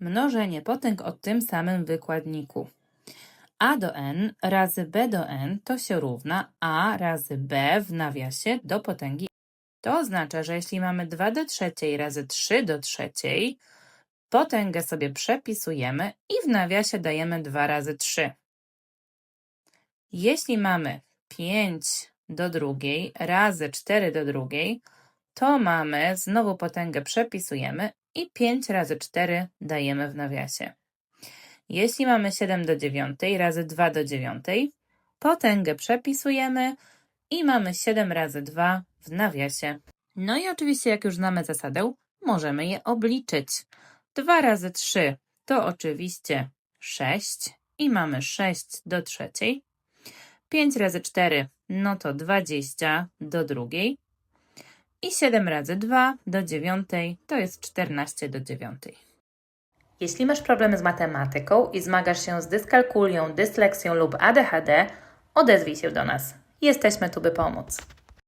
Mnożenie potęg o tym samym wykładniku. a do n razy b do n to się równa a razy b w nawiasie do potęgi. To oznacza, że jeśli mamy 2 do trzeciej razy 3 do trzeciej, potęgę sobie przepisujemy i w nawiasie dajemy 2 razy 3. Jeśli mamy 5 do drugiej razy 4 do drugiej, to mamy znowu potęgę przepisujemy i 5 razy 4 dajemy w nawiasie. Jeśli mamy 7 do 9 razy 2 do 9, potęgę przepisujemy i mamy 7 razy 2 w nawiasie. No i oczywiście, jak już znamy zasadę, możemy je obliczyć. 2 razy 3 to oczywiście 6 i mamy 6 do trzeciej. 5 razy 4 no to 20 do drugiej. I 7 razy 2 do dziewiątej to jest 14 do dziewiątej. Jeśli masz problemy z matematyką i zmagasz się z dyskalkulią, dysleksją lub ADHD, odezwij się do nas. Jesteśmy tu, by pomóc.